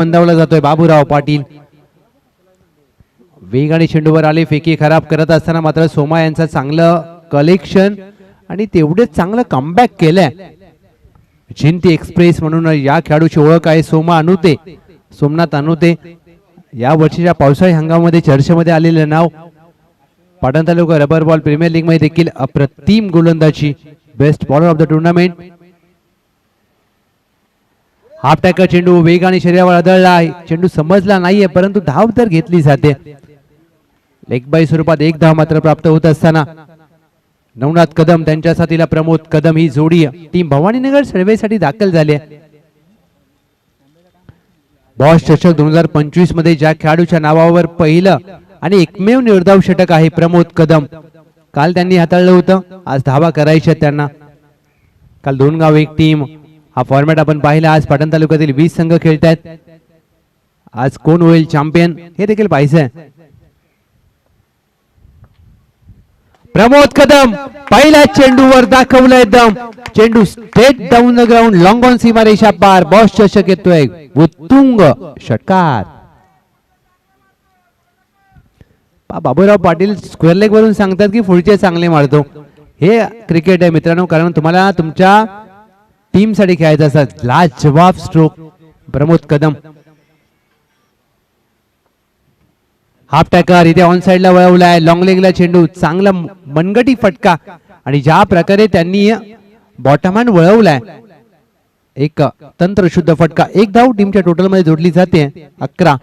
मंदावला जातोय बाबूराव पाटील. वेग आणि चेंडूवर आले फेकी खराब करत असताना मात्र सोमा यांचं चांगलं कलेक्शन आणि तेवढेच चांगलं कमबॅक केलंय. जिंती एक्सप्रेस म्हणून या खेळाडूची ओळख आहे सोमा अनुते. सोमनाथ अनुते. या वर्षीच्या पावसाळी हंगामामध्ये चर्चेमध्ये आलेलं नाव पाटण तालुका रबर बॉल प्रीमियर लीगमध्ये देखील अप्रतिम गोलंदाजी. Best bowler of the tournament half टॅकर चेंडू वेग आणि शरीरावर आदळला आहे चेंडू समजला नाहीये परंतु धाव तर घेतली जाते. लेग स्वरूपात एक धाव मात्र प्राप्त होत असताना नवनाथ कदम त्यांच्या साथीला प्रमोद कदम ही जोडी टीम भवानीनगर सर्वेसाठी दाखल झाली आहे. बॉस चषक दोन हजार पंचवीसमध्ये ज्या खेळाडूच्या नावावर पहिलं आणि एकमेव निर्धाव षटक आहे प्रमोद कदम. काल त्यांनी हाताळलं होतं. आज धावा करायच्या त्यांना. काल दोन गाव एक टीम. हा फॉर्मॅट आपण पाहिला. आज पाटण तालुक्यातील वीस संघ खेळतायत. आज कोण होईल चॅम्पियन हे देखील पाहिजे प्रमोद कदम पहिल्या चेंडूवर दाखवलंय एकदम चेंडू straight down the ground long on सीमारेषा पार. बॉस चषक येतोय. उत्तुंग षटकार. बाबूराव पाटील स्क्वेअर लेग वरून सांगतात की पुढचे चांगले मारतो. हे क्रिकेट आहे मित्रांनो कारण तुम्हाला तुमच्या टीमसाठी खेळायचं असतात लाजवाब जवाब स्ट्रोक प्रमोद कदम. हाफ टॅकर इथे ऑन साइडला वळवलाय. लॉंग लेगला चेंडू. चांगला मनगटी फटका. आणि ज्या प्रकारे त्यांनी बॉटम हँड वळवलाय एक तंत्रशुद्ध फटका. एक धाव टीमच्या टोटलमध्ये जोडली जाते. अकरा.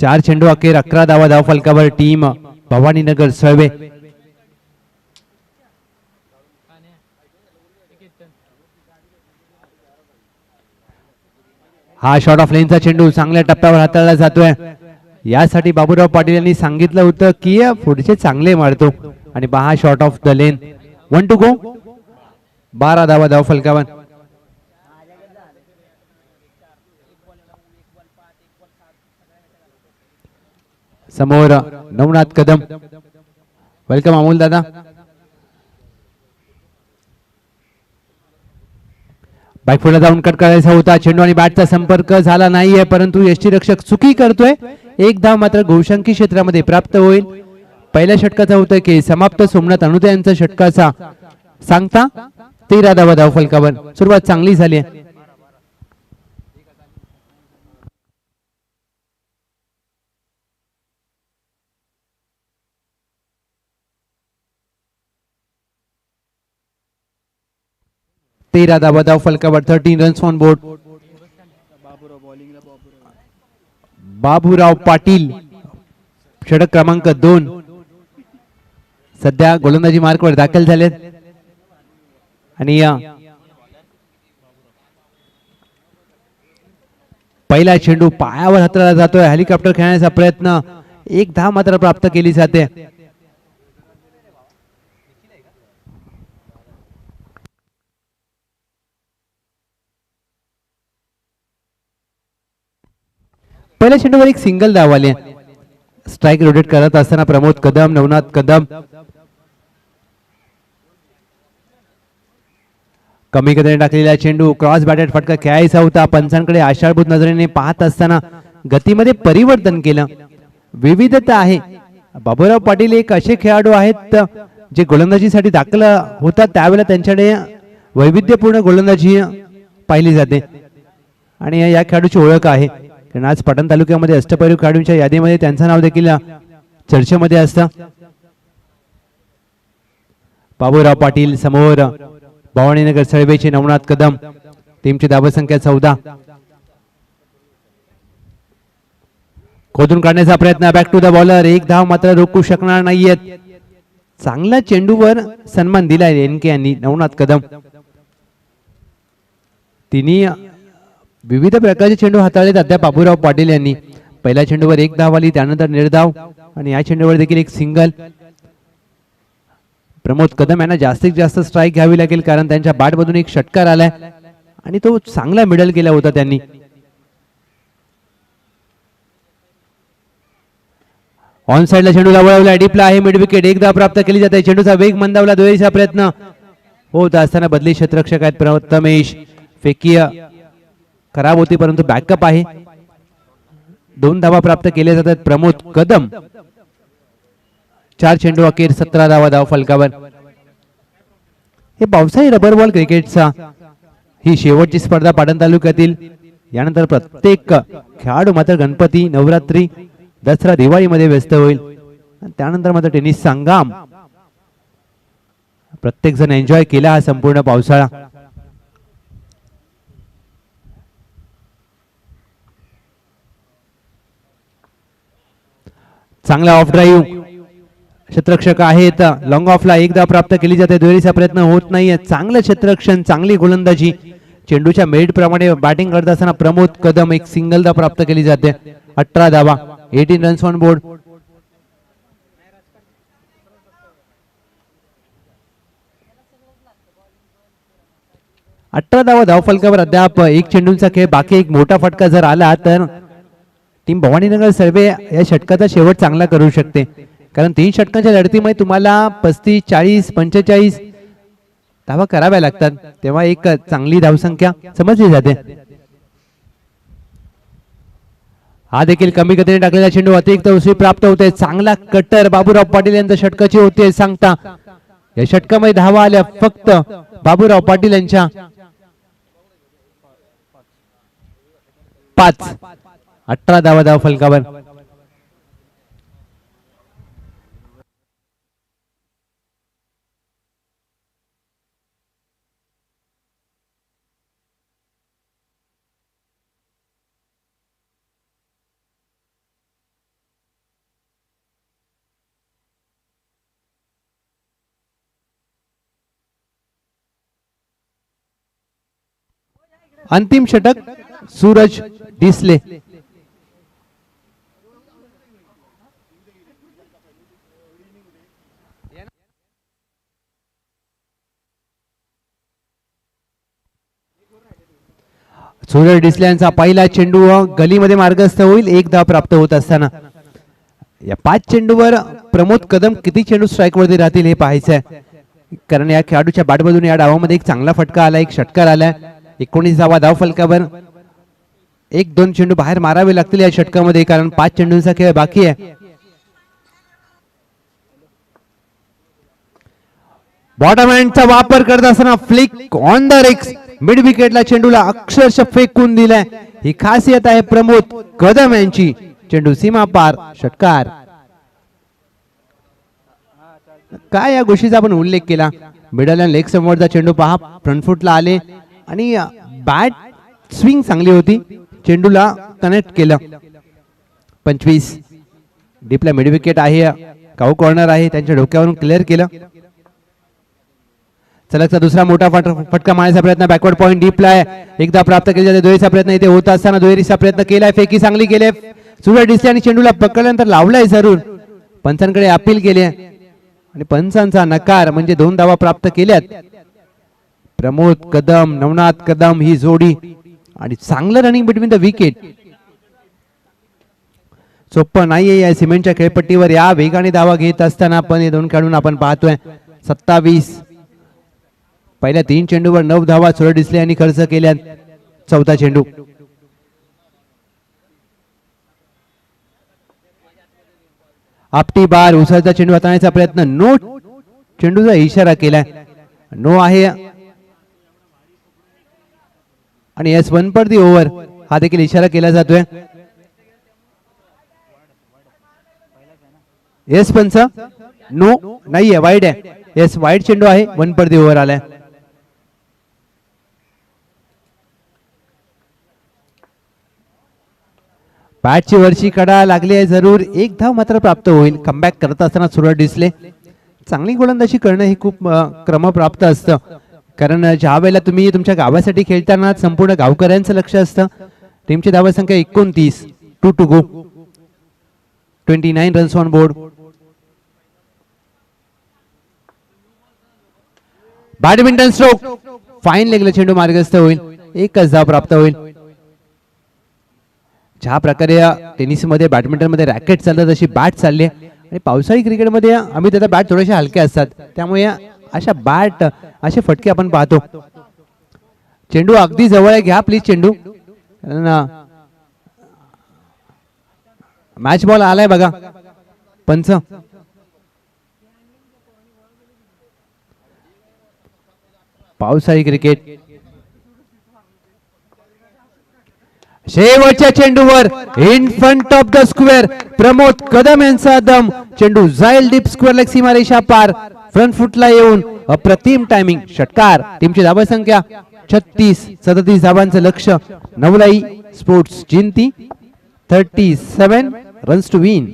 चार चेंडू अखेर अकरा धावा धाव फलकावर. टीम भवानीनगर सळवे हा शॉर्ट ऑफ लेनचा चेंडू चांगल्या टप्प्यावर हाताळला जातोय. यासाठी बाबूराव पाटील यांनी सांगितलं होतं की पुढचे चांगले मारतो. आणि हा short of the length one two go बारा धावा धाव फलकावन. समोर नवनाथ कदम. वेलकम अमोल दादा. बॅकफुटला जाऊन कट करायचा होता. चेंडू आणि बॅटचा संपर्क झाला नाहीये परंतु यष्टी रक्षक चुकी करतोय. एक धाव मात्र गोशंकी क्षेत्रामध्ये प्राप्त होईल. पहिल्या षटकाचा होतोय की समाप्त. सोमनाथ अनुदयांचा षटकाचा. सांगता तेरा धावा धाव फलकावर सुरुवात चांगली झाली आहे. तेरा धावा धाव फलकावर thirteen runs on board Baburao Patil षटक क्रमांक दोन. सध्या गोलंदाजी मार्कवर दाखल झालेत. आणि या पहिला चेंडू पायावर हाताळला जातोय. हेलिकॉप्टर खेळण्याचा प्रयत्न एक धाव मात्र प्राप्त केली जाते. पहिल्या चेंडूवर एक सिंगल धाव आली स्ट्राईक रोटेट करत असताना प्रमोद कदम नवनाथ कदम. कमी गतीने टाकलेला चेंडू. क्रॉस बॅटेड फटका खेळायचा होता. पंचांकडे आषाढभूत नजरेने पाहत असताना गतीमध्ये परिवर्तन केलं. विविधता आहे. बाबूराव पाटील एक असे खेळाडू आहेत जे गोलंदाजीसाठी दाखल होतात. त्यावेळेला त्यांच्याकडे वैविध्यपूर्ण गोलंदाजी पाहिली जाते. आणि या खेळाडूची ओळख आहे. कारण आज पाटण तालुक्यामध्ये अष्टपैलू खेळाडूंच्या यादीमध्ये त्यांचं नाव देखील चर्चेमध्ये असतं. बाबूराव पाटील समोर भवानीनगर सळवेचे नवनाथ कदम टीमची धावसंख्या चौदा. खोदून काढण्याचा प्रयत्न बॅक टू द बॉलर एक धाव मात्र रोखू शकणार नाहीयेत. चांगला चेंडूवर सन्मान दिलाय एनके यांनी नवनाथ कदम. तिन्ही विविध प्रकारचे चेंडू हाताळले अद्याप बाबूराव पाटील यांनी. पहिल्या चेंडूवर एक धाव आली त्यानंतर निर्धाव. आणि या चेंडूवर देखील एक सिंगल. प्रमोद कदम यांना जास्तीत जास्त स्ट्राईक घ्यावी लागेल कारण त्यांच्या बॅटमधून एक षटकार आलाय. आणि तो चांगला मिडल केला होता त्यांनी. ऑन साइडला चेंडूला वळवला डीपला आहे मिड विकेट एक धाव प्राप्त केली जाते. चेंडूचा वेग मंदावला दुहेरीचा प्रयत्न. होत असताना बदली क्षेत्रक्षक आहेत प्रथमेश फेकिया. खराब होती परंतु बॅकअप आहे. दोन धावा प्राप्त केल्या जातात. प्रमोद कदम. चार चेंडू अखेर सतरा धावा धाव फलकावर. हे पावसाळी रबर बॉल क्रिकेटचा ही शेवटची स्पर्धा पाटण तालुक्यातील. यानंतर प्रत्येक खेळाडू मात्र गणपती नवरात्री दसरा दिवाळीमध्ये व्यस्त होईल. आणि त्यानंतर मात्र टेनिस संगाम प्रत्येक जण एन्जॉय केला हा संपूर्ण पावसाळा. चांगला ऑफ ड्राईव्ह क्षेत्रक्षक आहेत. लॉंग ऑफला एकदा प्राप्त केली जाते. दुहेरीचा प्रयत्न होत नाहीये. चांगलं क्षेत्रक्षण चांगली गोलंदाजी. चेंडूच्या मेरिट प्रमाणे बॅटिंग करत असताना प्रमोद कदम एक सिंगलदा प्राप्त केली जाते. अठरा धावा. एटीन रन्स ऑन बोर्ड अठरा धावा धावफलकावर अद्याप एक चेंडूंचा खेळ बाकी एक मोठा फटका जर आला तर टीम भवानीनगर सर्वे या षटकाचा शेवट चांगला करू शकते. कारण तीन षटकांच्या लढतीमध्ये तुम्हाला पस्तीस चाळीस पंचेचाळीस धावा कराव्या लागतात. तेव्हा एक चांगली धावसंख्या समजली जाते. हा देखील कमी गतीने टाकलेला चेंडू अतिरिक्त उसळी प्राप्त होते. चांगला कट्टर बाबूराव पाटील यांच्या षटकाची होते सांगता. या षटकामध्ये धावा आल्या फक्त बाबूराव पाटील यांच्या पाच. अठरा धावा धाव फलकावर अंतिम षटक सूरज डिसले. सूरज डिसले यांचा पहिला चेंडू गलीमध्ये मार्गस्थ होईल एक धाव प्राप्त होत असताना. या पाच चेंडूवर प्रमोद कदम किती चेंडू स्ट्राईक वरती राहतील हे पाहायचंय. कारण या खेळाडूच्या बॅटमधून या डावामध्ये एक चांगला फटका आला एक षटकार आलाय एकोणीस धावा धाव फलकावर एक दोन चेंडू बाहेर मारावे लागतील या षटकामध्ये कारण पाच चेंडूंचा खेळ बाकी आहे. बॉटम हँडचा वापर करत असताना flick on the legs mid विकेटला चेंडूला अक्षरशः फेकून दिलाय. ही खासियत आहे प्रमोद कदम यांची. चेंडू सीमा पार षटकार. काय या गोष्टीचा आपण उल्लेख केला? मिडल अँड लेग समोरचा चेंडू पहा फ्रंटफुटला आले आणि बॅट स्विंग चांगली होती. चेंडूला कनेक्ट केलं. पंचवीस. डीपला मिड विकेट आहे. काऊ कॉर्नर आहे. त्यांच्या डोक्यावरून क्लिअर केलं. सलगचा दुसरा मोठा फट फटका मारण्याचा प्रयत्न बॅकवर्ड पॉईंट डीपला आहे एकदा प्राप्त केला जाते दुहेरीचा प्रयत्न इथे होत असताना दुहेरीचा प्रयत्न केलाय फेकी चांगली केले। सूर्य डिसले आणि चेंडूला पकडल्यानंतर लावलाय जरूर. पंचांकडे अपील केले आणि पंचांचा नकार म्हणजे दोन धावा प्राप्त केल्यात. प्रमोद कदम नवनाथ कदम ही जोडी आणि चांगलं रनिंग बिटवीन द विकेट सोपं नाहीये या सिमेंटच्या खेळपट्टीवर. या वेगाने धावा घेत असताना पण हे दोन खेळून आपण पाहतोय. सत्तावीस पहिल्या तीन चेंडूवर नऊ धावा सोळ डिसले यांनी खर्च केल्या. चौथा चेंडू. आपटी बार उसाचा चेंडू हाताळण्याचा प्रयत्न. नो चेंडूचा इशारा केलाय. नो आहे. आणि is one per the over. हा देखील इशारा केला जातोय. एस पंच नो नाहीये वाईट आहे. येस वाईट चेंडू आहे. वन पर दी ओव्हर आलाय. बॅटची वरची कडा लागली आहे जरूर एक धाव मात्र प्राप्त होईल. कमबॅक करत असताना सुरुवात दिसले. चांगली गोलंदाजी करणं हे खूप क्रमप्राप्त असतं. कारण ज्या वेळेला तुम्ही तुमच्या गावासाठी खेळताना संपूर्ण गावकऱ्यांचं लक्ष असतं टीमची धावा संख्या एकोणतीस. Two to go. Twenty nine runs on board badminton stroke fine लेगला चेंडू मार्गस्थ होईल. एकच धाव प्राप्त होईल. ज्या प्रकारे टेनिसमध्ये बॅडमिंटनमध्ये रॅकेट चालतात तशी बॅट चालली आहे. आणि पावसाळी क्रिकेटमध्ये आम्ही त्याचा बॅट थोड्याशा हलक्या असतात. त्यामुळे अशा बॅट असे फटके आपण पाहतो. चेंडू अगदी जवळ आहे. घ्या प्लीज चेंडू. मॅच बॉल आलाय बघा. पंच. पावसाळी क्रिकेट. शेवटच्या चेंडूवर in front of the square Pramod Kadam यांचा दम. चेंडू जाईल डीप स्क्वेअर लेग सीमारेषा पार. फ्रंट फुटला येऊन अप्रतिम टायमिंग षटकार. टीमची धाबा संख्या छत्तीस सदतीस धाबांचं लक्ष. Navlai sports Jinti. Thirty seven runs to win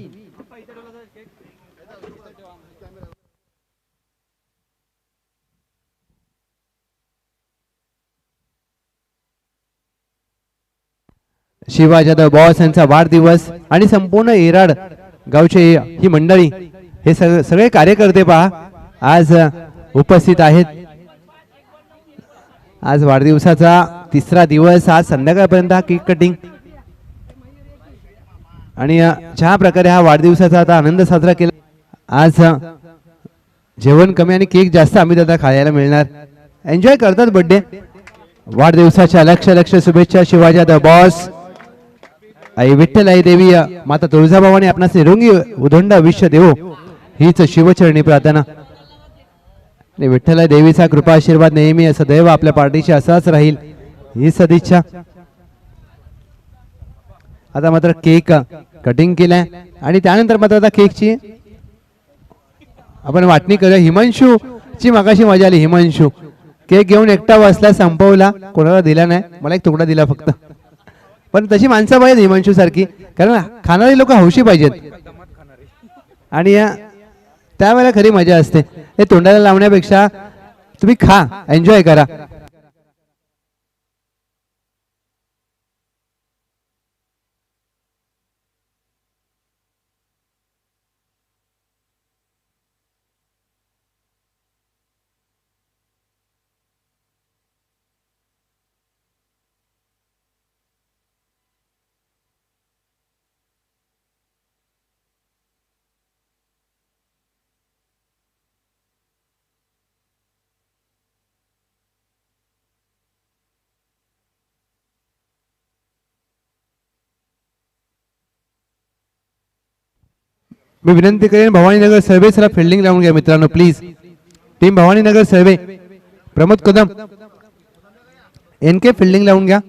Shiva Jadhav boss यांचा वाढदिवस आणि संपूर्ण येराड गावचे ही मंडळी हे सगळे कार्यकर्ते पहा आज उपस्थित आहेत. आज वाढदिवसाचा तिसरा दिवस आज संध्याकाळपर्यंत हा केक कटिंग आणि ज्या प्रकारे हा वाढदिवसाचा आता आनंद साजरा केला आज जेवण कमी आणि केक जास्त आम्ही दादा खायला मिळणार. एन्जॉय करतात बर्थडे वाढदिवसाच्या लक्ष लक्ष शुभेच्छा शिवाजी द बॉस आई विठ्ठल आई देवी या माता तुळजाभवानी आपणास निरोगी उदंड आयुष्य देव. हीच शिवचरणी प्रार्थना. विठ्ठल विठ्ठल देवीचा कृपा आशीर्वाद नेहमी सदैव आपल्या पार्टीशी असाच राहील ही सदिच्छा. आता मात्र केक कटिंग केलाय. आणि त्यानंतर मात्र आता केकची आपण वाटणी करूया. हिमांशू ची मगाशी मजा आली. हिमांशू केक घेऊन एकटा बसला संपवला. कोणाला दिला नाही. मला एक तुकडा दिला फक्त. पण तशी माणसं पाहिजे हिमांशूसारखी कारण खाणारी लोक हौशी पाहिजेत. आणि त्यावेळेला खरी मजा असते. हे तोंडाला लावण्यापेक्षा तुम्ही खा एन्जॉय करा. मी विनंती करेन भवानीनगर सर्वे सला फिल्डिंग लावून घ्या मित्रांनो please team Bhavaninagar survey. Pramod Kadam. N K fielding लावून घ्या.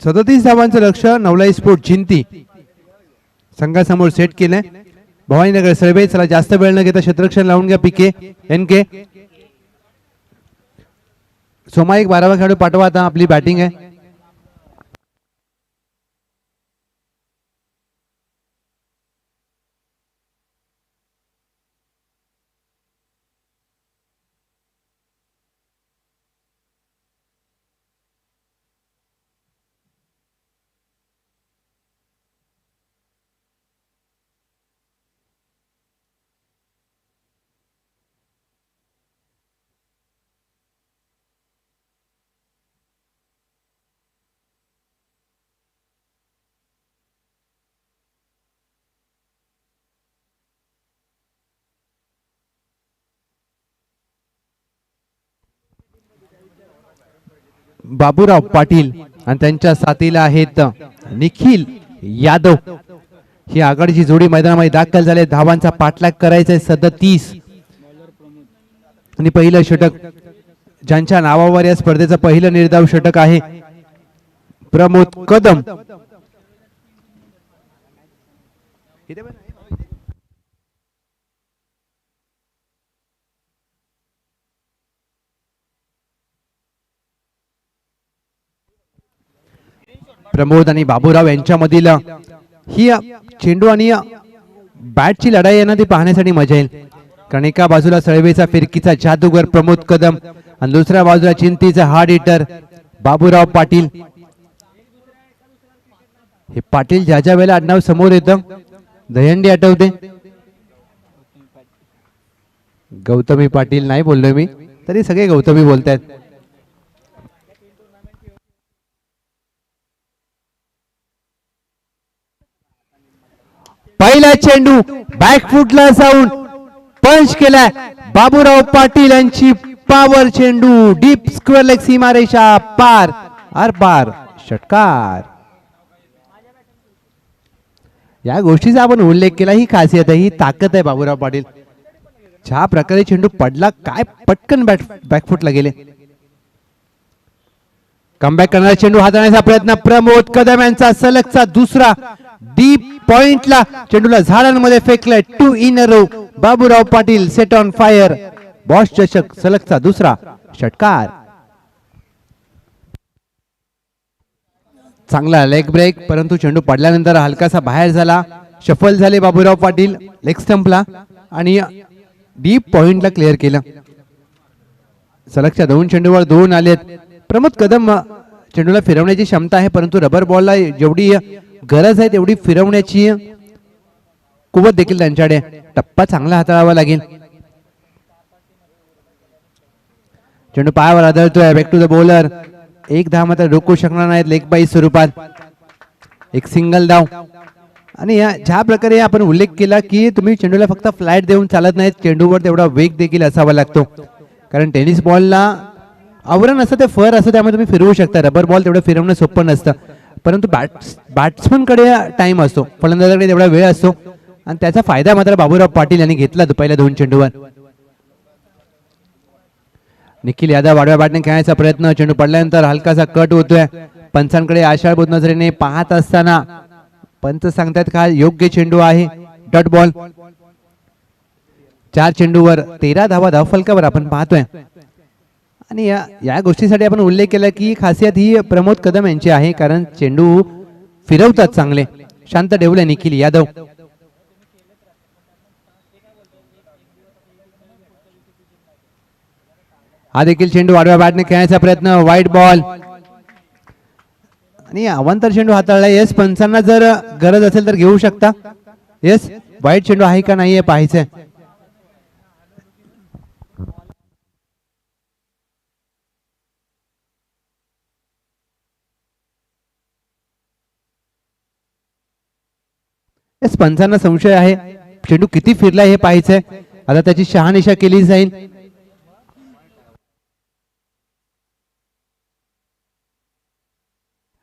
सदतीस धावांचं लक्ष नवलाई स्पोर्ट जिंती. संघासमोर सेट केलंय. भवानीनगर सर्वे चला जास्त वेळ न घेता क्षेत्ररक्षण लावून घ्या पीके एन के. सोमा एक बारावा खेळाडू पाठवा आता आपली बॅटिंग आहे. बाबूराव पाटील आणि त्यांच्या साथीला आहेत निखिल यादव. ही आघाडीची जोडी मैदानामध्ये दाखल झाले. धावांचा पाठलाग करायचा आहे. सदतीस आणि पहिलं षटक ज्यांच्या नावावर या स्पर्धेचं पहिलं निर्धाव षटक आहे. प्रमोद कदम. प्रमोद आणि बाबूराव यांच्यामधील ही चेंडू आणि बॅटची लढाई आहे ना ती पाहण्यासाठी मजा येईल. कारण एका बाजूला सळवेचा फिरकीचा जादूगर प्रमोद कदम आणि दुसऱ्या बाजूला चिंतीचा हार्ड हिटर बाबूराव पाटील. हे पाटील ज्या ज्या वेळेला आडनाव समोर येतं दहंडी आठवते. गौतमी पाटील नाही बोललोय मी तरी सगळे गौतमी बोलतायत. पहिला चेंडू बॅकफुटला जाऊन पंच केलाय. बाबूराव पाटील यांची पावर चेंडू. डीप स्क्वेअर लेग सीमारेषा पार. आर पार षटकार. या गोष्टीचा आपण उल्लेख केला. ही खासियत आहे ही ताकद आहे बाबूराव पाटील. ज्या प्रकारे चेंडू पडला काय पटकन बॅट बॅकफुटला गेले. कमबॅक करणारा चेंडू हाताळण्याचा प्रयत्न. प्रमोद कदम यांचा सलगचा दुसरा डीप पॉइंटला चेंडूला झाडांमध्ये फेकलाय. Two in row Baburao Patil set on fire boss चषक सलगचा दुसरा. षटकार. चांगला लेग ब्रेक परंतु चेंडू पडल्यानंतर हलकासा बाहेर झाला. शफल झाले बाबूराव पाटील लेग स्टंपला आणि डीप पॉइंटला क्लिअर केलं. सलगच्या दोन चेंडूवर दोन आलेत. प्रमोद कदम चेंडूला फिरवण्याची क्षमता आहे परंतु रबर बॉलला जेवढी गरज आहे तेवढी फिरवण्याची. कुवत देखील त्यांच्याकडे. टप्पा चांगला हाताळावा लागेल. चेंडू पायावर आदळतोय. बॅक टू द बॉलर एक धाव मात्र रोखू शकणार नाहीत लेग बाई स्वरूपात. एक सिंगल धाव आणि या ज्या प्रकारे आपण उल्लेख केला की तुम्ही चेंडूला फक्त फ्लॅट देऊन चालत नाहीत चेंडूवर तेवढा वेग देखील असावा लागतो. कारण टेनिस बॉलला आवरण असतं ते फर असतं त्यामुळे तुम्ही फिरवू शकता. रबर बॉल तेवढं फिरवणं सोपं नसतं. परंतु बॅट्स बॅट्समनकडे टाइम असतो. फलंदाजाकडे तेवढा वेळ असतो. आणि त्याचा फायदा मात्र बाबूराव पाटील यांनी घेतला पहिल्या दोन चेंडूवर. निखिल यादव आडव्या बॅटने खेळायचा प्रयत्न. चेंडू पडल्यानंतर हलकासा कट होतोय. पंचांकडे आशाळभूत नजरेने पाहत असताना पंच सांगतात का योग्य चेंडू आहे. डॉट बॉल चार चेंडूवर तेरा धावा धाव फलकावर आपण पाहतोय. आणि या या गोष्टीसाठी आपण उल्लेख केला की खासियत ही प्रमोद कदम यांची आहे कारण चेंडू फिरवतात चांगले. शांत ठेवले निखिल यादव. हा देखील चेंडू आडव्या बॅटने खेळायचा प्रयत्न वाईट बॉल आणि अवांतर चेंडू हाताळला येस पंचांना जर गरज असेल तर घेऊ शकता. येस वाईट चेंडू आहे का नाहीये पाहायचंय. येस पंचांना संशय आहे. चेंडू किती फिरला हे पाहायचंय. आता त्याची शहानिशा केली जाईल.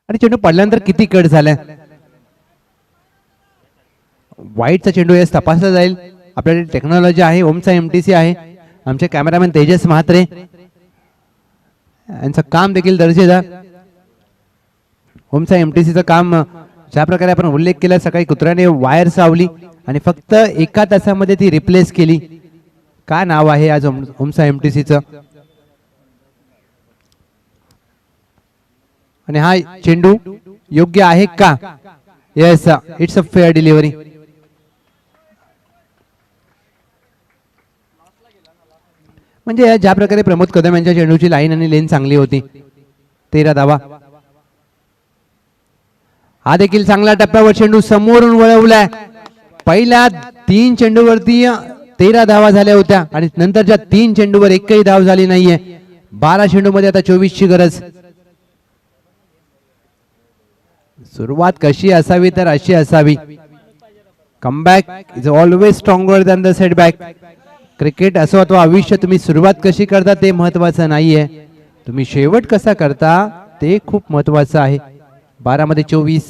आणि चेंडू पडल्यानंतर किती कट झालाय? वाईटचा चेंडू यास तपासला जाईल. आपल्याकडे टेक्नॉलॉजी आहे ओमचा एमटीसी आहे. आमचे कॅमेरामॅन तेजस म्हात्रे. यांचं काम देखील दर्जेदार. ओमचा एमटीसीचं काम ज्या प्रकारे आपण उल्लेख केला सकाळी कुत्र्याने वायर सावली आणि फक्त एका तासामध्ये ती रिप्लेस केली. काय नाव आहे आज ओमसा एम टी सीचं आणि हा चेंडू योग्य आहे का? Yes it's a fair delivery म्हणजे ज्या प्रकारे प्रमोद कदम यांच्या चेंडूची लाईन आणि लेन चांगली होती तेरा धावा. हा देखील चांगला टप्प्यावर चेंडू समोरून वळवलाय. पहिल्या तीन चेंडूवरती तेरा धावा झाल्या होत्या आणि नंतरच्या तीन चेंडूवर एकही धाव झाली नाहीये. बारा चेंडू मध्ये आता चोवीस ची गरज. सुरुवात कशी असावी तर अशी असावी. Comeback is always stronger than the setback cricket असो अथवा आयुष्य तुम्ही सुरुवात कशी करता ते महत्वाचं नाहीये. तुम्ही शेवट कसा करता ते खूप महत्वाचं आहे. बारा मध्ये चोवीस.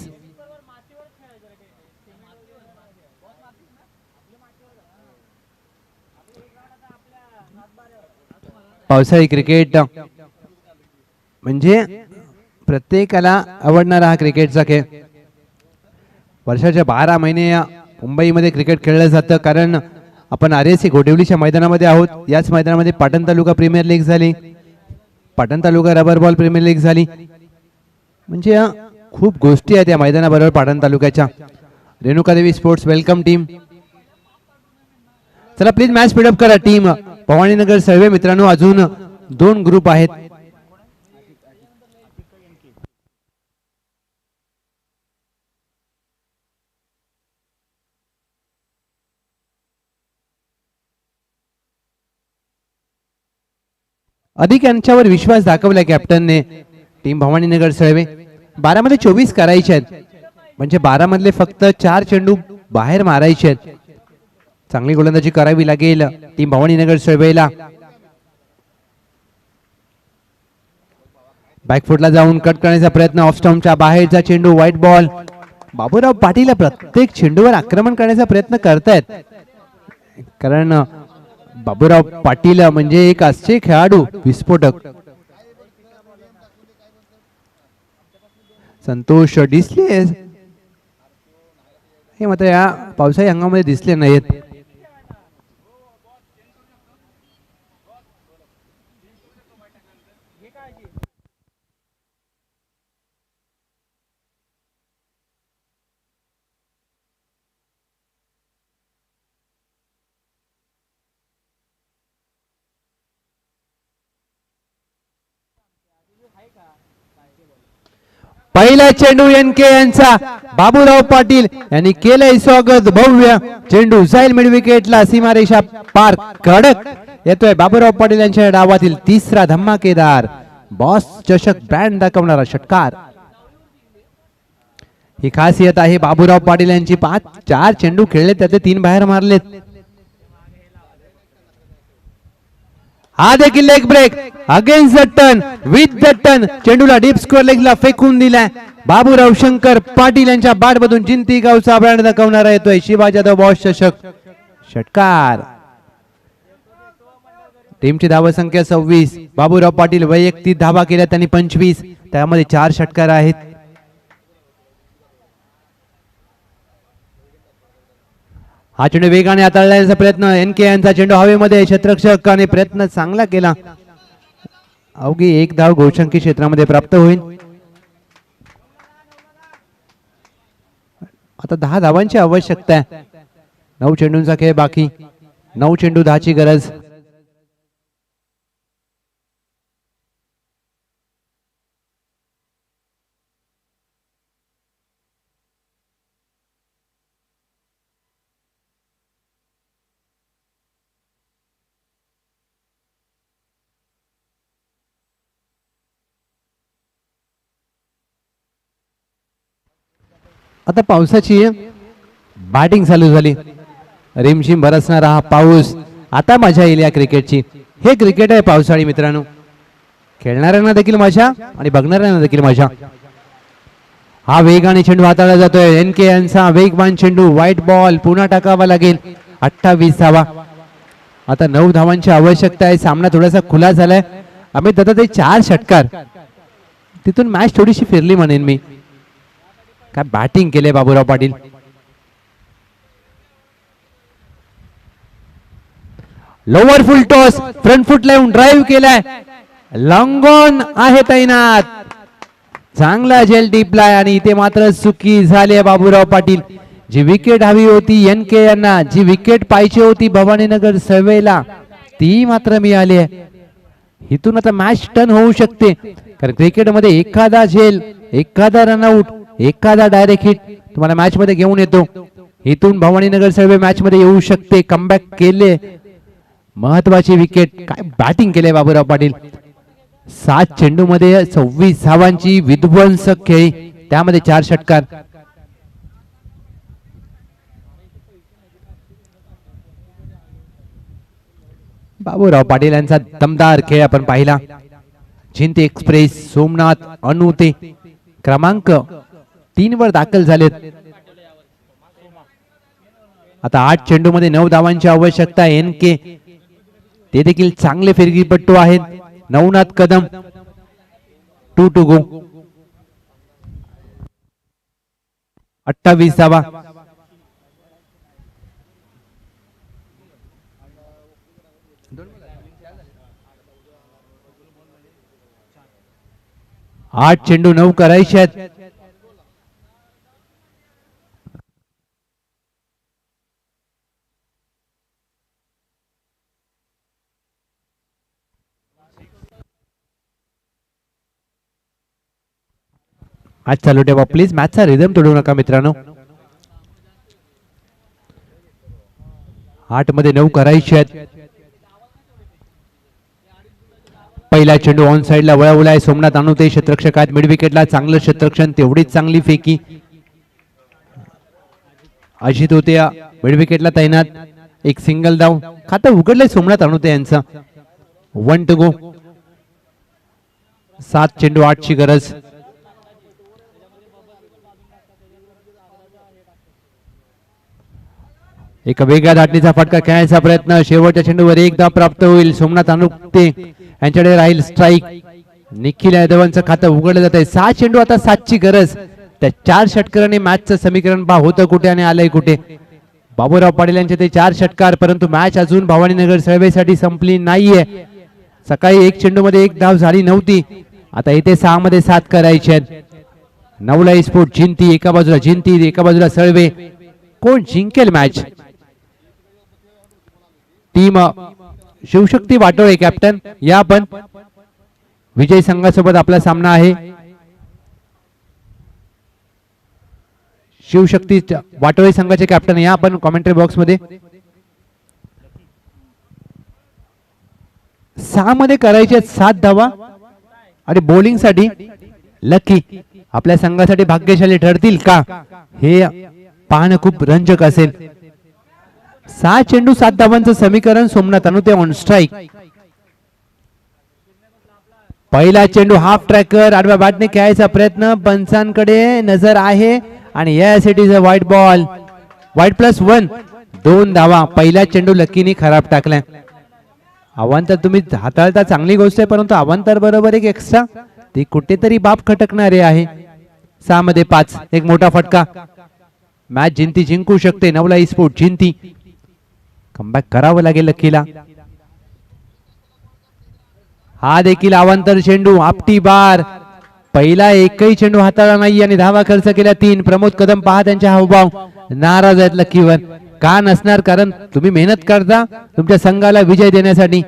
पावसाळी क्रिकेट. म्हणजे प्रत्येकाला आवडणारा हा क्रिकेटचा खेळ. वर्षाच्या बारा महिने मुंबईमध्ये क्रिकेट खेळलं जातं. कारण आपण आर एस सी घोटिवलीच्या मैदानामध्ये आहोत. याच मैदानामध्ये पाटण तालुका प्रीमियर लीग झाली. पाटण तालुका रबर बॉल प्रीमियर लीग झाली. म्हणजे खूप गोष्टी आहेत या मैदानाबरोबर पाटण तालुक्याच्या. Renukadevi sports welcome team. चला प्लीज मॅच स्पीडअप करा टीम भवानीनगर सर्वे मित्रांनो अजून दोन ग्रुप आहेत. अधिक यांच्यावर विश्वास दाखवला कॅप्टनने टीम भवानीनगर सळवे बारामध्ये चोवीस करायचे आहेत. म्हणजे बारा मधले फक्त चार चेंडू बाहेर मारायचे आहेत. चांगली गोलंदाजी करावी लागेल. टीम भवानीनगर सळवेला बॅकफुटला जाऊन कट करण्याचा प्रयत्न. ऑफ स्टॉमच्या बाहेरचा चेंडू व्हाईट बॉल बाबूराव पाटील प्रत्येक चेंडूवर आक्रमण करण्याचा प्रयत्न करतायत. कारण बाबूराव पाटील म्हणजे एक असे खेळाडू विस्फोटक. संतोष डिसले हे मात्र या पावसाळी हंगामामध्ये दिसले नाहीत. पहिला चेंडू एन के यांचा. बाबूराव पाटील यांनी केलंय स्वागत. भव्य चेंडू जाईल मिड विकेटला सीमारेषा पार कडक. येतोय बाबूराव पाटील यांच्या डावातील तिसरा धमाकेदार बॉस चषक ब्रँड दाखवणारा षटकार. ही खासियत आहे बाबूराव पाटील यांची. पाच चार चेंडू खेळले त्यातले तीन बाहेर मारलेत. हा देखील leg break against the turn with the turn चेंडूला deep square लेगला फेकून दिलाय. बाबूराव शंकर पाटील यांच्या बाट मधून जिंती गावचा ब्रँड दाखवणारा येतोय शिवा जाधव बॉस चषक षटकार. टीमची धावा संख्या सव्वीस. बाबूराव पाटील वैयक्तिक धावा केल्या त्यांनी पंचवीस. त्यामध्ये चार षटकार आहेत. हा चेंडू वेगाने हाताळण्याचा प्रयत्न. एन के यांचा चेंडू हवेमध्ये क्षेत्रक्षकाने प्रयत्न चांगला केला. अवघी एक धाव गोशंकी क्षेत्रामध्ये प्राप्त होईल. आता दहा धावांची आवश्यकता आहे. नऊ चेंडूंचा खेळ बाकी. नऊ चेंडू दहाची गरज. आता पावसाची बॅटिंग चालू झाली. रिमझिम बरसणारा हा पाऊस आता मजा येईल या क्रिकेटची. हे क्रिकेट आहे पावसाळी मित्रांनो. खेळणाऱ्यांना देखील मजा आणि बघणाऱ्यांना देखील मजा हा वेगाने चेंडू हाताळला जातोय. एन के यांचा वेगवान चेंडू व्हाईट बॉल पुन्हा टाकावा लागेल. अठ्ठावीस धावा आता नऊ धावांची आवश्यकता आहे. सामना थोडासा खुला झालाय. अमित दादा ते चार षटकार. तिथून मॅच थोडीशी फिरली म्हणेन मी. काय बॅटिंग केले Baburao Patil? Lower full toss front foot लावून ड्राईव्ह केलाय. लॉंगॉन आहे तैनात. चांगला झेल टिपलाय आणि इथे मात्र चुकी झाली बाबूराव पाटील. जी विकेट हवी होती एन के यांना जी विकेट पाहिजे होती भवानीनगर सवेला ती मात्र मिळाली आहे. इथून आता मॅच टर्न होऊ शकते. कारण क्रिकेटमध्ये एखादा झेल एखादा रनआउट एखादा डायरेक्ट हिट तुम्हाला मॅच मध्ये घेऊन येतो. इथून भवानीनगर सर्वे मॅच मध्ये येऊ शकते. कमबॅक केले. महत्वाची विकेट काय बॅटिंग केले बाबूराव पाटील? सात चेंडू मध्ये सव्वीस धावांची विध्वंसक खेळी. त्यामध्ये चार षटकार. बाबूराव पाटील यांचा दमदार खेळ आपण पाहिला. जिंती एक्सप्रेस सोमनाथ अनुते. क्रमांक तीन वर दाखल झालेत. आता आठ चेंडू मध्ये नऊ धावांची आवश्यकता एन के ते देखील चांगले फिरगीपट्टू आहेत. Navnath Kadam two to go. अठ्ठावीस धावा. आठ चेंडू नऊ करायचे आहेत. आज चालू ठेवा प्लीज मॅचचा रिदम तोडू नका मित्रांनो. आठमध्ये नऊ करायचे आहेत. पहिला चेंडू ऑन साइडला आहे. सोमनाथ अनुते क्षेत्ररक्षक आहेत. मिड विकेटला चांगलं शत्रक्षण तेवढीच चांगली फेकी. अजित होते मिड विकेटला तैनात. एक सिंगल धाव खातं उघडलंय सोमनाथ अनुते यांचं. वन टू गो सात चेंडू आठची गरज. एका वेगळ्या धाटणीचा फटका खेळायचा प्रयत्न. शेवटच्या चेंडूवर एक धाव प्राप्त होईल सोमनाथ अनुक्ते यांच्याकडे राहील स्ट्राईक निखिल यादवांचं खातं उघडलं जात आहे सहा चेंडू आता सातची गरज. त्या चार षटकाराने मॅचचं समीकरण बा होतं कुठे आणि आलंय कुठे? बाबूराव पाटील यांचे ते चार षटकार परंतु मॅच अजून भवानीनगर सळवेसाठी संपली नाहीये. सकाळी एक चेंडू मध्ये एक धाव झाली नव्हती. आता इथे सहा मध्ये सात करायचे आहेत. नवला इस्फोट जिंती एका बाजूला जिंती एका बाजूला सळवे. कोण जिंकेल match? Team Shivshakti Watole captain या पण विजय संघासोबत आपला सामना आहे. शिवशक्ती वाटोळे संघाचे कॅप्टन या आपण कॉमेंट्री बॉक्समध्ये. सहा मध्ये करायचे सात धावा. आणि बॉलिंगसाठी लकी आपल्या संघासाठी भाग्यशाली ठरतील का? हे पाहणं खूप रंजक असेल. सहा चेंडू सात धावांचं समीकरण सोमनाथ अनुते ऑन स्ट्राईक पहिला चेंडू हाफ ट्रॅकर आडव्या बाटने खेळायचा प्रयत्न. पंचांकडे नजर आहे आणि yes it is a white ball white plus one दोन धावा. पहिला चेंडू लकीनी खराब टाकलाय. अवांतर तुम्ही हाताळता चांगली गोष्ट आहे परंतु अवांतर बरोबर एक एक्स्ट्रा ती कुठेतरी बाप खटकणारे आहे. सहा मध्ये पाच. एक मोठा फटका. मॅच जिंती जिंकू शकते. नवला स्पोर्ट जिंती. कमबॅक करावं लागेल लकीला. हा देखील अवांतर चेंडू आपटी बार. पहिला एकही चेंडू हाताळला नाही आणि धावा खर्च केल्या तीन. प्रमोद कदम पहा त्यांच्या हावभाव. नाराज आहेत लकीवर. का नसणार? कारण तुम्ही मेहनत करता तुमच्या संघाला विजय देण्यासाठी.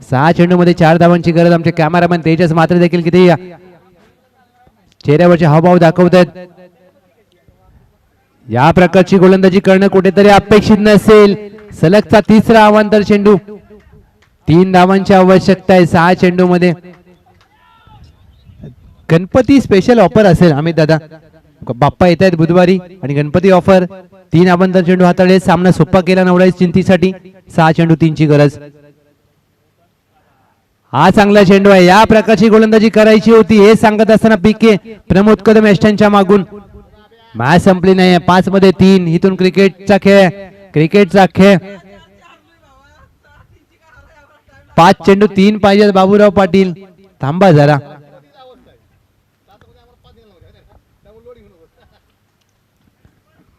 सहा चेंडू मध्ये चार धावांची गरज. आमचे कॅमेरामॅन तेजस मात्र देखील किती चेहऱ्यावरचे हावभाव दाखवत आहेत. या प्रकारची गोलंदाजी करणं कुठेतरी अपेक्षित नसेल. सलगचा तिसरा अवांतर चेंडू. तीन धावांची आवश्यकता आहे सहा चेंडू मध्ये गणपती स्पेशल ऑफर असेल अमित दादा. बाप्पा येत आहेत बुधवारी आणि गणपती ऑफर तीन अवांतर चेंडू हाताळले. सामना सोपा केला नवडाई चिंतीसाठी. सहा चेंडू तीनची गरज. हा चांगला चेंडू आहे. या प्रकारची गोलंदाजी करायची होती हे सांगत असताना पीके प्रमोद कदम यष्टांच्या मागून. मॅच संपली नाही पाच मध्ये तीन. इथून क्रिकेटचा खेळ क्रिकेटचा खेळ. पाच चेंडू तीन पाहिजेत बाबूराव पाटील. थांबा जरा.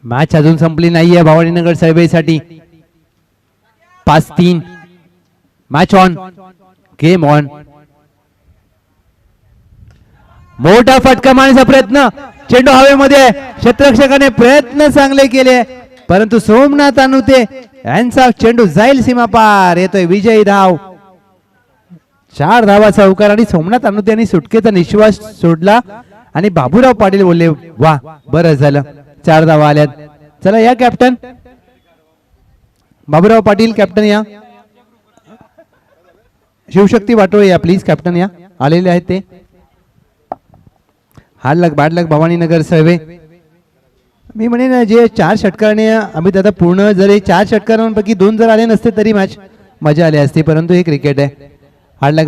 मॅच अजून संपली नाहीये भवानीनगर सळवेसाठी पाच तीन. Match on. Game on. मोठा फटका मारण्याचा प्रयत्न. चेंडू हवेमध्ये क्षेत्ररक्षकाने प्रयत्न चांगले केले. परंतु सोमनाथ अनुते यांचा चेंडू जाईल सीमा पार. येतोय विजयी धाव. चार धावाचा अवकार आणि सोमनाथ अनुते यांनी सुटकेचा निश्वास सोडला आणि बाबूराव पाटील बोलले वा बरं झालं. चार धावा आल्यात. चला या कॅप्टन. बाबूराव पाटील कॅप्टन या. शिवशक्ती वाटोळे या प्लीज कॅप्टन या. आलेले आहेत ते. हाल लग बॅड भवानीनगर सर्वे. मी म्हणेन जे चार षटकाराने आम्ही दादा पूर्ण जर हे चार षटकारांपैकी दोन जर आले नसते तरी मॅच मजा आली असती परंतु हे क्रिकेट आहे. हाडला